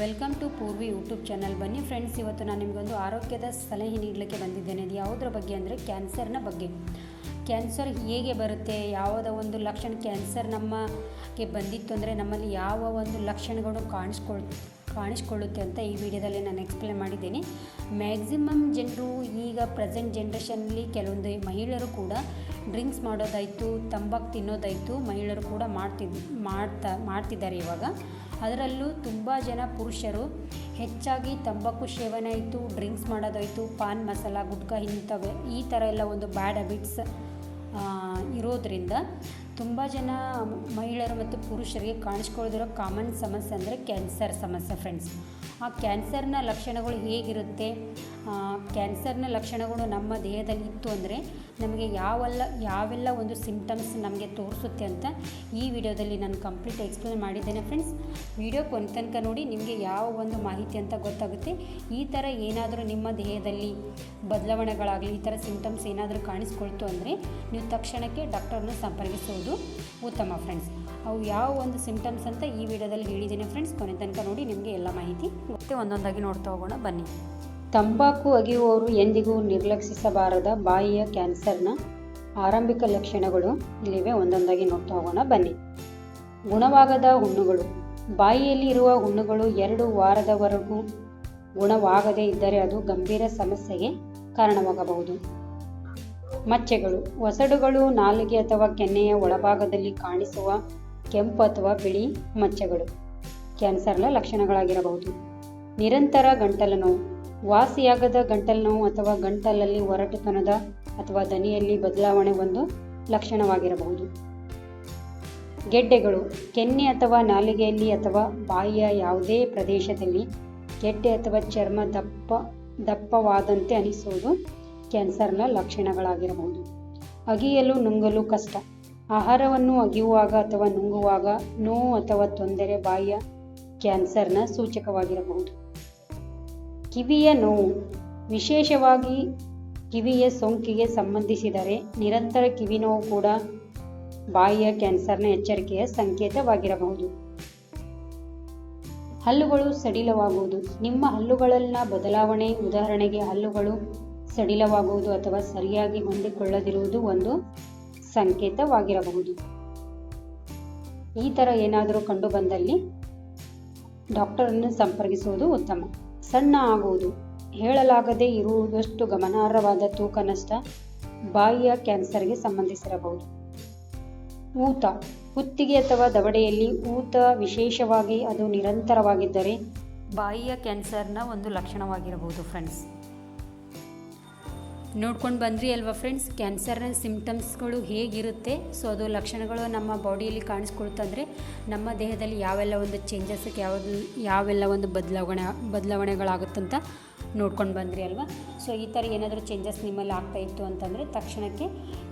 Welcome to Purvi YouTube channel. ಬನ್ನಿ friends, ಇವತ್ತು ನಾನು ನಿಮಗೊಂದು ಆರೋಗ್ಯದ ಸಲಹೆ ನೀಡಲಿಕ್ಕೆ ಬಂದಿದ್ದೇನೆ. ಅದು ಯಾವುದ್ರ ಬಗ್ಗೆ ಅಂದರೆ ಕ್ಯಾನ್ಸರ್ನ ಬಗ್ಗೆ. ಕ್ಯಾನ್ಸರ್ ಹೇಗೆ ಬರುತ್ತೆ, ಯಾವುದೋ ಒಂದು ಲಕ್ಷಣ ಕ್ಯಾನ್ಸರ್ ನಮ್ಮಗೆ ಬಂದಿತ್ತು ಅಂದರೆ ನಮ್ಮಲ್ಲಿ ಯಾವ ಒಂದು ಲಕ್ಷಣಗಳು ಕಾಣಿಸ್ಕೊಳ್, ಕಾಣಿಸ್ಕೊಳ್ಳುತ್ತೆ ಅಂತ ಈ ವಿಡಿಯೋದಲ್ಲಿ ನಾನು ಎಕ್ಸ್ಪ್ಲೇನ್ ಮಾಡಿದ್ದೀನಿ. ಮ್ಯಾಕ್ಸಿಮಮ್ ಜನರು ಈಗ ಪ್ರೆಸೆಂಟ್ ಜನ್ರೇಷನಲ್ಲಿ ಕೆಲವೊಂದು ಮಹಿಳೆಯರು ಕೂಡ ಡ್ರಿಂಕ್ಸ್ ಮಾಡೋದಾಯಿತು, ತಂಬಾಕು ತಿನ್ನೋದಾಯಿತು, ಮಹಿಳೆಯರು ಕೂಡ ಮಾಡ್ತಿದ್, ಮಾಡ್ತಾ, ಮಾಡ್ತಿದ್ದಾರೆ ಇವಾಗ. ಅದರಲ್ಲೂ ತುಂಬ ಜನ ಪುರುಷರು ಹೆಚ್ಚಾಗಿ ತಂಬಾಕು ಸೇವನೆ ಆಯಿತು, ಡ್ರಿಂಕ್ಸ್ ಮಾಡೋದಾಯಿತು, ಪಾನ್ ಮಸಾಲ, ಗುಟ್ಕಾ ಇಂಥವೆ ಈ ಥರ ಎಲ್ಲ ಒಂದು ಬ್ಯಾಡ್ ಹ್ಯಾಬಿಟ್ಸ್ ಇರೋದರಿಂದ ತುಂಬ ಜನ ಮಹಿಳೆಯರು ಮತ್ತು ಪುರುಷರಿಗೆ ಕಾಣಿಸ್ಕೊಳ್ದಿರೋ ಕಾಮನ್ ಸಮಸ್ಯೆ ಅಂದರೆ ಕ್ಯಾನ್ಸರ್ ಸಮಸ್ಯೆ ಫ್ರೆಂಡ್ಸ್ ಆ ಕ್ಯಾನ್ಸರ್ನ ಲಕ್ಷಣಗಳು ಹೇಗಿರುತ್ತೆ? ಕ್ಯಾನ್ಸರ್ನ ಲಕ್ಷಣಗಳು ನಮ್ಮ ದೇಹದಲ್ಲಿ ಇತ್ತು ಅಂದರೆ ನಮಗೆ ಯಾವೆಲ್ಲ ಯಾವೆಲ್ಲ ಒಂದು ಸಿಂಪ್ಟಮ್ಸ್ ನಮಗೆ ತೋರಿಸುತ್ತೆ ಅಂತ ಈ ವಿಡಿಯೋದಲ್ಲಿ ನಾನು ಕಂಪ್ಲೀಟ್ ಎಕ್ಸ್ಪ್ಲೇನ್ ಮಾಡಿದ್ದೇನೆ ಫ್ರೆಂಡ್ಸ್ ವಿಡಿಯೋ ಕೊನೆ ತನಕ ನೋಡಿ ನಿಮಗೆ ಯಾವ ಒಂದು ಮಾಹಿತಿ ಅಂತ ಗೊತ್ತಾಗುತ್ತೆ. ಈ ಥರ ಏನಾದರೂ ನಿಮ್ಮ ದೇಹದಲ್ಲಿ ಬದಲಾವಣೆಗಳಾಗಲಿ, ಈ ಥರ ಸಿಂಪ್ಟಮ್ಸ್ ಏನಾದರೂ ಕಾಣಿಸ್ಕೊಳ್ತು ಅಂದರೆ ನೀವು ತಕ್ಷಣಕ್ಕೆ ಡಾಕ್ಟರ್ನ ಉತ್ತಮ ಫ್ರೆಂಡ್ಸ್ ಅವು ಯಾವ ಒಂದು ಸಿಂಪ್ಟಮ್ಸ್ ಅಂತ ಈ ವಿಡಿಯೋದಲ್ಲಿ ಹೇಳಿದ್ದೀನಿ ಫ್ರೆಂಡ್ಸ್ ಕೊನೆ ತನಕ ನೋಡಿ ನಿಮಗೆ ಎಲ್ಲ ಮಾಹಿತಿ ಮತ್ತೆ ಒಂದೊಂದಾಗಿ ನೋಡ್ತಾ ಹೋಗೋಣ. ಬನ್ನಿ. ತಂಬಾಕು ಅಗೆಯುವವರು ಎಂದಿಗೂ ನಿರ್ಲಕ್ಷಿಸಬಾರದ ಬಾಯಿಯ ಕ್ಯಾನ್ಸರ್ನ ಆರಂಭಿಕ ಲಕ್ಷಣಗಳು ಇಲ್ಲಿವೆ. ಒಂದೊಂದಾಗಿ ನೋಡ್ತಾ ಹೋಗೋಣ. ಬನ್ನಿ. ಗುಣವಾಗದ ಹುಣ್ಣುಗಳು. ಬಾಯಿಯಲ್ಲಿ ಇರುವ ಹುಣ್ಣುಗಳು ಎರಡು ವಾರದವರೆಗೂ ಗುಣವಾಗದೇ ಇದ್ದರೆ ಅದು ಗಂಭೀರ ಸಮಸ್ಯೆಗೆ ಕಾರಣವಾಗಬಹುದು. ಮಚ್ಚೆಗಳು, ಒಸಡುಗಳು, ನಾಲಿಗೆ ಅಥವಾ ಕೆನ್ನೆಯ ಒಳಭಾಗದಲ್ಲಿ ಕಾಣಿಸುವ ಕೆಂಪು ಅಥವಾ ಬಿಳಿ ಮಚ್ಚೆಗಳು. ಕ್ಯಾನ್ಸರ್ನ ಲಕ್ಷಣಗಳಾಗಿರಬಹುದು. ನಿರಂತರ ಗಂಟಲು ನೋವು ವಾಸಿಯಾಗದ ಗಂಟಲು ನೋವು ಅಥವಾ ಗಂಟಲಲ್ಲಿ ಒರಟುತನದ ಅಥವಾ ದನಿಯಲ್ಲಿ ಬದಲಾವಣೆ ಒಂದು ಲಕ್ಷಣವಾಗಿರಬಹುದು. ಗೆಡ್ಡೆಗಳು, ಕೆನ್ನೆ ಅಥವಾ ನಾಲಿಗೆಯಲ್ಲಿ ಅಥವಾ ಬಾಯಿಯ ಯಾವುದೇ ಪ್ರದೇಶದಲ್ಲಿ ಗೆಡ್ಡೆ ಅಥವಾ ಚರ್ಮ ದಪ್ಪ, ದಪ್ಪವಾದಂತೆ ಅನಿಸುವುದು ಕ್ಯಾನ್ಸರ್ನ ಲಕ್ಷಣಗಳಾಗಿರಬಹುದು. ಅಗಿಯಲು ನುಂಗಲು ಕಷ್ಟ. ಆಹಾರವನ್ನು ಅಗಿಯುವಾಗ ಅಥವಾ ನುಂಗುವಾಗ ನೋವು ಅಥವಾ ತೊಂದರೆ ಬಾಯಿಯ ಕ್ಯಾನ್ಸರ್ನ ಸೂಚಕವಾಗಿರಬಹುದು. ಕಿವಿಯ ನೋವು. ವಿಶೇಷವಾಗಿ ಕಿವಿಯ ಸೋಂಕಿಗೆ ಸಂಬಂಧಿಸಿದರೆ ನಿರಂತರ ಕಿವಿ ನೋವು ಕೂಡ ಬಾಯಿಯ ಕ್ಯಾನ್ಸರ್ನ ಎಚ್ಚರಿಕೆಯ ಸಂಕೇತವಾಗಿರಬಹುದು. ಹಲ್ಲುಗಳು ಸಡಿಲವಾಗುವುದು. ನಿಮ್ಮ ಹಲ್ಲುಗಳಲ್ಲಿನ ಬದಲಾವಣೆ, ಉದಾಹರಣೆಗೆ ಹಲ್ಲುಗಳು ಸಡಿಲವಾಗುವುದು ಅಥವಾ ಸರಿಯಾಗಿ ಹೊಂದಿಕೊಳ್ಳದಿರುವುದು ಒಂದು ಸಂಕೇತವಾಗಿರಬಹುದು. ಈ ಥರ ಏನಾದರೂ ಕಂಡು ಬಂದಲ್ಲಿ ಡಾಕ್ಟರನ್ನು ಸಂಪರ್ಕಿಸುವುದು ಉತ್ತಮ. ಸಣ್ಣ ಆಗುವುದು. ಹೇಳಲಾಗದೇ ಇರುವುದಷ್ಟು ಗಮನಾರ್ಹವಾದ ತೂಕ ನಷ್ಟ ಬಾಯಿಯ ಕ್ಯಾನ್ಸರ್ಗೆ ಸಂಬಂಧಿಸಿರಬಹುದು. ಊತ. ಕುತ್ತಿಗೆ ಅಥವಾ ದವಡೆಯಲ್ಲಿ ಊತ ವಿಶೇಷವಾಗಿ ಅದು ನಿರಂತರವಾಗಿದ್ದರೆ ಬಾಯಿಯ ಕ್ಯಾನ್ಸರ್ನ ಒಂದು ಲಕ್ಷಣವಾಗಿರಬಹುದು ಫ್ರೆಂಡ್ಸ್. ನೋಡ್ಕೊಂಡು ಬಂದ್ರಿ ಅಲ್ವಾ ಫ್ರೆಂಡ್ಸ್ ಕ್ಯಾನ್ಸರ್ನ ಸಿಂಪ್ಟಮ್ಸ್ಗಳು ಹೇಗಿರುತ್ತೆ? ಸೊ ಅದು ಲಕ್ಷಣಗಳು ನಮ್ಮ ಬಾಡಿಯಲ್ಲಿ ಕಾಣಿಸ್ಕೊಳ್ತಂದರೆ ನಮ್ಮ ದೇಹದಲ್ಲಿ ಯಾವೆಲ್ಲ ಒಂದು ಚೇಂಜಸ್ಗೆ ಯಾವುದು, ಯಾವೆಲ್ಲ ಒಂದು ಬದಲಾವಣೆ ಬದಲಾವಣೆಗಳಾಗುತ್ತಂತ ನೋಡ್ಕೊಂಡು ಬಂದ್ರಿ ಅಲ್ವಾ? ಸೊ ಈ ಥರ ಏನಾದರೂ ಚೇಂಜಸ್ ನಿಮ್ಮಲ್ಲಿ ಆಗ್ತಾ ಇತ್ತು ಅಂತಂದರೆ ತಕ್ಷಣಕ್ಕೆ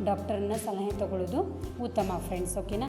ಡಾಕ್ಟರನ್ನ ಸಲಹೆ ತೊಗೊಳ್ಳೋದು ಉತ್ತಮ ಫ್ರೆಂಡ್ಸ್ ಓಕೆನಾ